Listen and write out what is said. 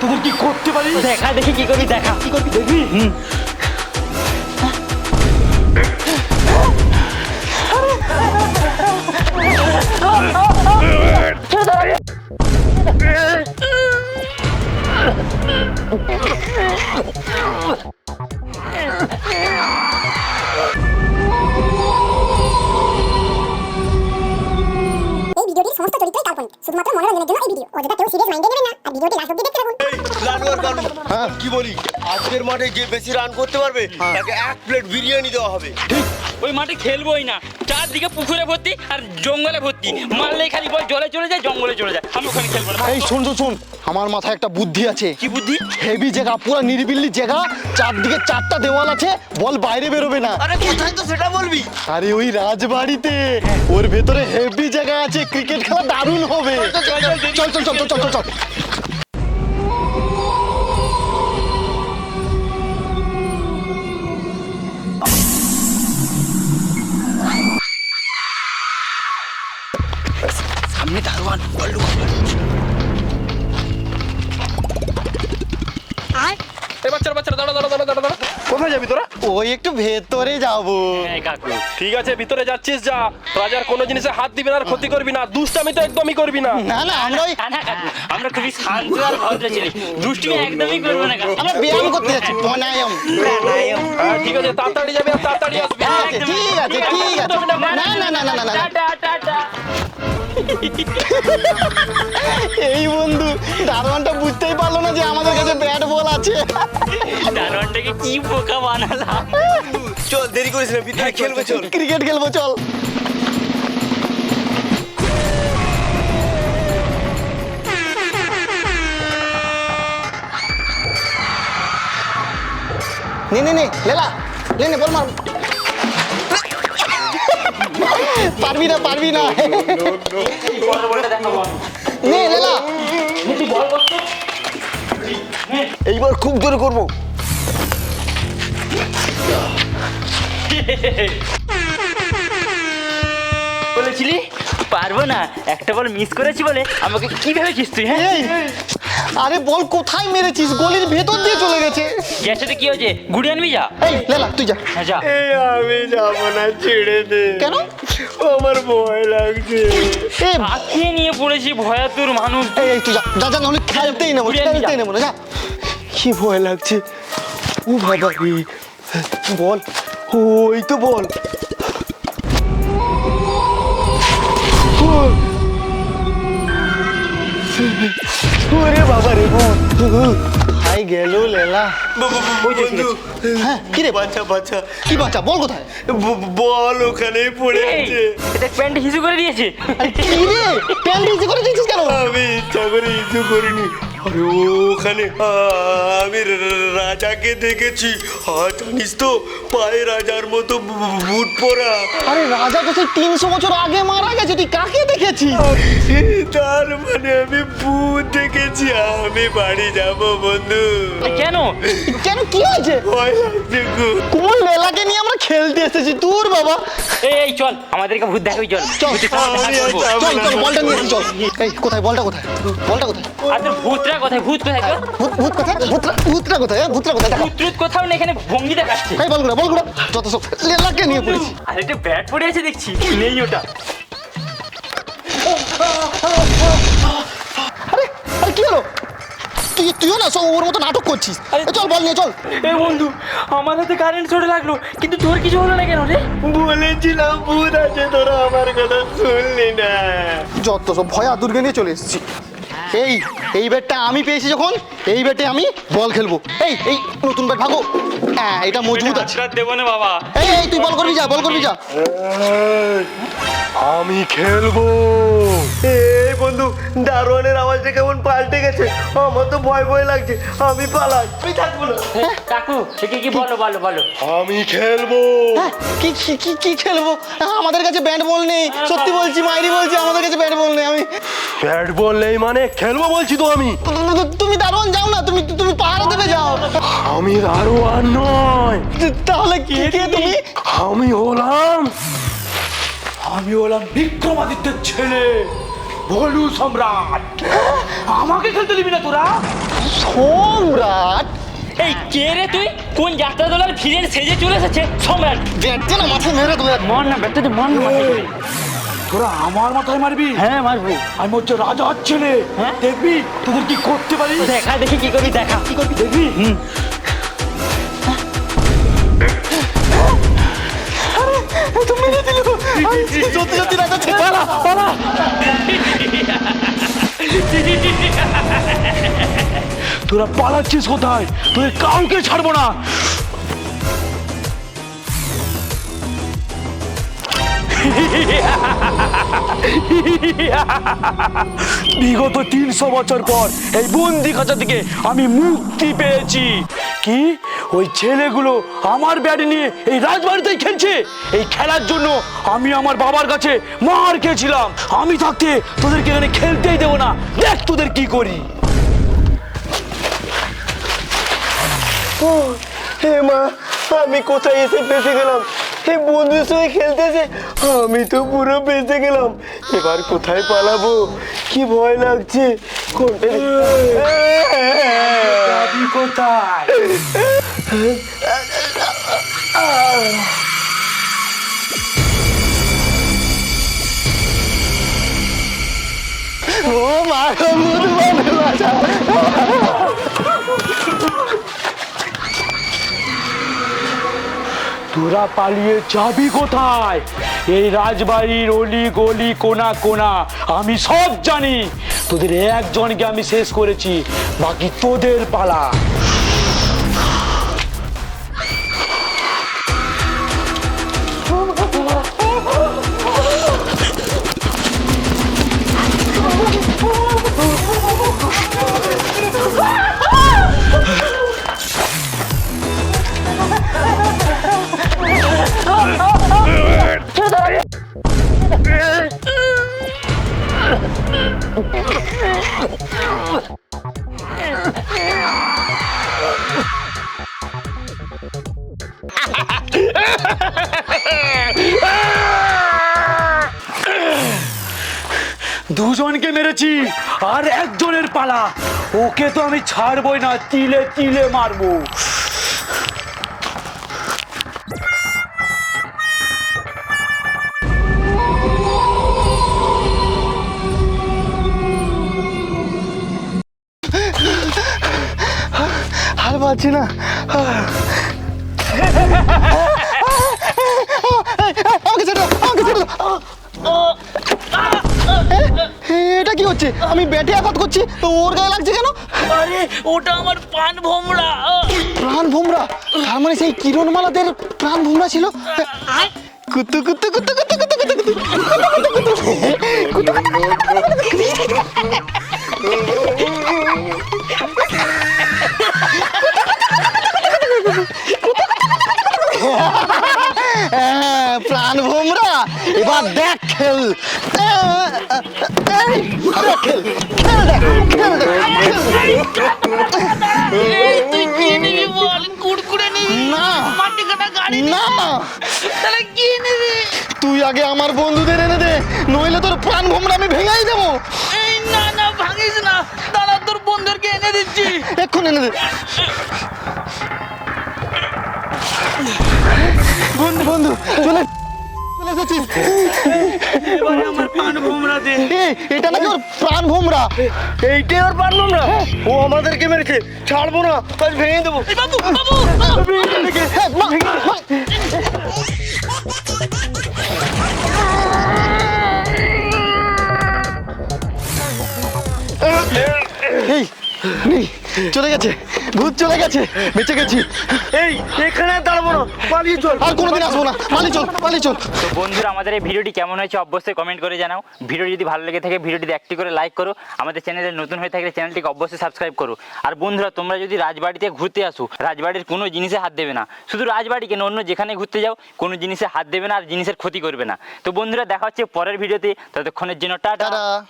তোদের কি করতে পারি দেখা দেখি কি করবি দেখা। কি করবি দেখবি? এই শুধুমাত্র মনোরঞ্জনের জন্য এই ভিডিও অযথা কেউ সিরিয়াস মাইন্ডে নেবেন না আর ভিডিওটি লাস্ট অব্দি দেখতে থাকুন। লালু কালু কি বলি? আজকের মাঠে যে বেশি রান করতে পারবে তাকে এক প্লেট বিরিয়ানি দেওয়া হবে। ওই মাঠে খেলবোই না। চারদিকে পুকুরে ভর্তি আর জঙ্গলে ভর্তি। মারলেই খালি বল জলে চলে যায় জঙ্গলে চলে যায়। আমি ওখানে খেলব না। এই শোন শোন, শোন। আমার মাথায় একটা বুদ্ধি আছে। কি বুদ্ধি? হেভি জায়গা পুরো নিরিবিল্লি জায়গা চারদিকে চারটা দেওয়াল আছে বল বাইরে বেরোবে না। আরে কোথায় তো সেটা বলবি? আরে ওই রাজবাড়িতে। ওর ভেতরে হেভি জায়গা আছে ক্রিকেট খেলা দারুণ হবে। চল চল চল চল চল চল সামনে দারোয়ান বল্লু এই বাচ্চারা বাচ্চারা দাঁড়া দাঁড়া দাঁড়া দাঁড়া কোথায় যাবি তোরা ওই একটু ভেতরে যাব হ্যাঁ কাকু ঠিক আছে ভিতরে যাচ্ছিস যা রাজার কোনো জিনিসে হাত দিবি না আর ক্ষতি করবি না দুষ্টামি তো একদমই করবি না না না আমরা ওই না না কাকু আমরা খুবই শান্ত আর ভদ্র ছেলে দুষ্টুমি একদমই করব না কাকু আমরা ব্যায়াম করতে যাচ্ছি প্রাণায়াম হ্যাঁ, ঠিক আছে তাড়াতাড়ি যাবি আর তাড়াতাড়ি আসবি ঠিক আছে ঠিক আছে ঠিক আছে না না না না না না না টাটা টাটা এই বন্ধু দারোয়ানটা বুঝতেই পারল না যে আমাদের কাছে ব্যাট বল আছে। দারোয়ানটাকে কি বোকা বানালাম? চল দেরি করিস না ভিতরে খেলবে চল। ক্রিকেট খেলব চল। নে নে নে লেলা লে নে বল মার পারবি না পারবি না। নে লেলা এইবার খুব জোরে করব। বলেছিলি? পারব না। একটা বল মিস করেছি বলে আমাকে কি ভেবেছিস তুই হ্যাঁ? আরে বল কোথায় মেরেছিস? গলির ভেতর দিয়ে চলে গেছে। গ্যাসে কি হয়েছে? গুড়ি আনবি যা। এই লেলা তুই যা। হ্যাঁ যা। এই আমি যাব না ছেড়ে দে। কেন? আমার ভয় লাগছে। এই আঁকিয়ে নিয়ে পড়েছি ভয়াতুর মানুষ। এই এই তুই যা যা যা নাহলে খেলতেই নেব খেলতেই নেব না যা। কি ভয় লাগছে। ও বাবা রে। বল ওই তো বল। ওরে বাবা রে বল। গেল লেলা বন্ধু। হ্যাঁ কি রে? বাচ্চা বাচ্চা কি বাচ্চা বল কোথায়? বল ওখানেই পড়ে আছে। এটা প্যান্ট হিসু করে দিয়েছে। আরে কি রে? প্যান্ট ইজি করে দিয়েছিস কেন? আমি ইচ্ছা করে ইচ্ছু করিনি। আরে ওখানে আমি রাজাকে দেখেছি। আর জানিস তো পায়ে রাজার মতো বুট পরা। আরে রাজা তো সেই তিনশো বছর আগে মারা গেছে তুই কাকে দেখেছিস? তার মানে আমি ভূত দেখেছি। আমি বাড়ি যাব বন্ধু। কেন? কেন কি হয়েছে। কোন লেলাকে নিয়ে আমরা খেলতে এসেছি? তোর বাবা। এই চল আমাদেরকে ভূত দেখাবি চল। চল চল চল বলটা নিয়ে চল। এই কোথায়? বলটা কোথায়? বলটা কোথায়? আর তোর ভূতরা কোথায়? ভূত কোথায় তোর ভূত ভূত কোথায়? ভূতরা ভূতরা কোথায়? ভূতরা কোথায়? দেখা। ভূত কোথাও না এখানে ভঙ্গি দেখাচ্ছে। এই বলগুলো বলগুলো যত সব লেলাকে নিয়ে পড়েছি। আর একটা ব্যাট পড়ে আছে দেখছি। নেই ওটা। সব ওর মতো নাটক করছিস। চল বল নিয়ে চল। এই বন্ধু আমার হাতে কারেন্ট চড়ে লাগল কিন্তু তোর কিছু হলো না কেন রে? বলেছিলাম ভূত আছে তোরা আমার কথা শুনলি না। যত সব ভয়া দুর্গে নিয়ে চলে এসেছি। এই এই ব্যাটটা আমি পেয়েছি যখন এই ব্যাটে আমি বল খেলব। এই এই নতুন ব্যাট ভাগো। হ্যাঁ এটা মজবুত আছে। দেবো না বাবা। এই এই তুই বল করবি যা বল করবি যা। আমি খেলব। এই বন্ধু দারোয়ানের আওয়াজটা কেমন পাল্টে গেছে? আমার তো ভয় ভয় লাগছে আমি পালাই। আমি থাকব না। কাকু কি কি বলো বলো বলো। আমি খেলব। হ্যাঁ, কি কি কি কি খেলব? আমাদের কাছে ব্যাট বল নেই। সত্যি বলছি মাইরি বলছি আমাদের কাছে ব্যাট বল নেই আমি। ব্যাট বল নেই মানে খেলব বলছি তো আমি। তুমি দারোয়ান যাও না তুমি তুমি পাহাড়ে দেবে যাও। আমি দারোয়ান নয়। তাহলে কি কে তুমি? আমি হলাম আমি হলাম বিক্রমাদিত্যের ছেলে ভলু সম্রাট। আমাকে খেলতে দিবি না তোরা? সম্রাট? এই কে রে তুই? কোন যাত্রা দলের ভিড়ের সেজে চলে এসেছে? সম্রাট। দেখছে না মাথায় মেরে দেবো মর না তুই মর না তোরা আমার মাথায় মারবি? হ্যাঁ মারবো। আমি হচ্ছে রাজার ছেলে। হ্যাঁ? দেখবি? তোদের কি করতে পারি? দেখা দেখি কি করবি দেখা। কি করবি? দেখবি? তোরা পালাচ্ছিস কোথায়? তোদের কাউকে ছাড়বো না। বিগত তিনশো বছর পর এই বন্দি খাঁচা থেকে আমি মুক্তি পেয়েছি। কি? ওই ছেলেগুলো আমার ব্যাট নিয়ে এই রাজবাড়িতেই খেলছে। এই খেলার জন্য আমি আমার বাবার কাছে মার খেয়েছিলাম। আমি থাকতে তোদেরকে এখানে খেলতেই দেবো না। দেখ তোদের কি করি। ও হে মা, আমি কোথায় এসে বেঁচে গেলাম? হে বন্ধুর সঙ্গে খেলতেছে। আমি তো পুরো বেঁচে গেলাম। এবার কোথায় পালাবো? কি ভয় লাগছে? কোনটা কোথায়? ও মা বাঁচা। তোরা পালিয়ে যাবি কোথায়? এই রাজবাড়ির অলি গলি, কোনা কোনা, আমি সব জানি। তোদের একজনকে আমি শেষ করেছি, বাকি তোদের পালা। দুজনকে মেরেছি আর একজনের পালা। ওকে তো আমি ছাড়বই না তিলে তিলে মারবো। আর পাচ্ছি না আমাকে ছেড়ে দাও, আমাকে ছেড়ে দাও। এ, এটা কি হচ্ছে আমি ব্যাটে আঘাত করছি তো ওর গায়ে লাগছে কেন আরে ওটা আমার প্রাণ ভোমরা প্রাণ ভোমরা তার মানে সেই কিরণমালাদের প্রাণ ভোমরা ছিল কুতু কুতু কুতু কুতু কুতু কুতু কুতু কুতু কুতু কুতু হ্যাঁ, আগে আমার বন্ধুদের এনে দে নইলে তোর প্রাণ ভোমরা আমি ভেঙেই দেবো। এই না না ভাঙিস না। দাঁড়া তোর বন্ধুদেরকে এনে দিচ্ছি। এক্ষুন এনে দে। বন্ধু বন্ধু চলে চলে এসেছিস। এবারে আমার প্রাণ ভোমরা দে। এই, এটা নাকি ওর প্রাণ ভোমরা এইটাই ওর পারলাম না ও আমাদেরকে মেরেছে। ছাড়বো না আজ ভেঙে দেবো। এই বাবু বাবু হ্যাঁ, মা, নেই চলে গেছে ভূত চলে গেছে বেঁচে গেছি। এই এখানে দাঁড়াবো না পালিয়ে চল। আর কোনোদিন আসব না পালিয়ে চল পালিয়ে চল। তো বন্ধুরা আমাদের এই ভিডিওটি কেমন হয়েছে অবশ্যই কমেন্ট করে জানাও। ভিডিও যদি ভালো লেগে থাকে ভিডিওটি একটি করে লাইক করো। আমাদের চ্যানেলে নতুন হয়ে থাকলে চ্যানেলটিকে অবশ্যই সাবস্ক্রাইব করো। আর বন্ধুরা তোমরা যদি রাজবাড়িতে ঘুরতে আসো রাজবাড়ির কোনো জিনিসে হাত দেবে না। শুধু রাজবাড়ি কেন অন্য যেখানে ঘুরতে যাও কোনো জিনিসে হাত দেবে না আর জিনিসের ক্ষতি করবে না। তো বন্ধুরা দেখা হচ্ছে পরের ভিডিওতে। ততক্ষণের জন্য টাটা। টাটা।